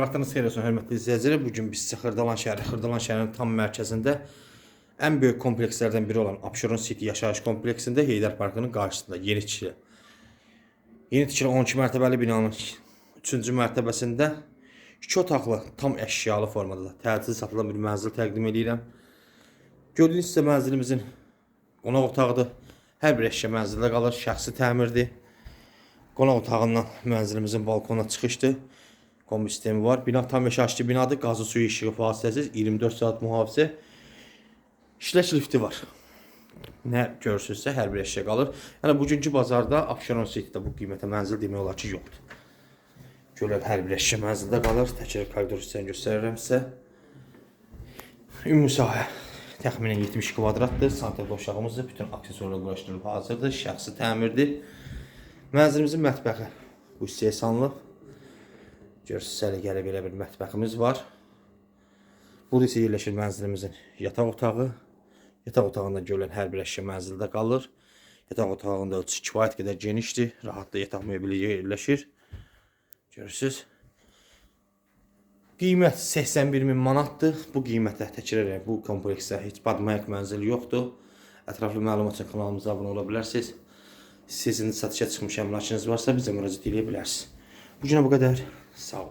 Vaxtınız xeyir olsun hörmətli izləyicilər. Bu gün biz sizə Xırdalan şəhəri, Xırdalan şəhərinin tam mərkəzində ən böyük komplekslərdən biri olan Abşeron City yaşayış kompleksində Heydər Parkının qarşısında yeni tikili. Yeni tikili 12 mərtəbəli binanın 3-cü mərtəbəsində 2 otaqlı, tam əşyalı formada təcil satılan bir mənzil təqdim edirəm. Gördüyünüz sizə mənzilimizin qonaq otağıdır. Hər bir əşya mənzildə qalır, şəxsi təmirdir. Qonaq otağından mənzilimizin balkonuna çıxışdır. Kombi sistemi var. Bina tam yaşayışlı binadır. Qazı suyu işığı fasiləsiz 24 saat mühafizə. İşləş lifti var. Nə görürsünüzsə hər bir əşya qalır. Yəni bugünkü bazarda Abşeron City-də bu qiymətə mənzil demək olar ki, yoxdur. Görün hər bir əşya mənzildə qalır. Təkrar koridor hissəni göstərirəm sizə. Ümumi sahə təxminən 70 kvadratdır. Santral döşağımızdır. Bütün aksesuarlar quraşdırılıb hazırdır. Şəxsi təmirdir. Mənzilimizin mətbəxi bu salınıb. Görürsünüz, səliqəli belə bir mətbəximiz var. Burada isə yerləşir mənzilimizin yataq otağı. Yataq otağında görülən hər bir əşya mənzildə qalır. Yataq otağında ölçüsü kifayət qədər genişdir. Rahatla yataq mebeli yerləşir. Görürsünüz. Qiymət 81 min manatdır. Bu qiymətə təkrar edirəm, bu kompleksdə heç badmayak mənzili yoxdur. Ətraflı məlumat üçün kanalımıza abunə ola bilərsiniz. Sizin satışa çıxmış əmlakınız varsa bizə müraciət edə bilərsiniz. Bu günə bu qədər. 少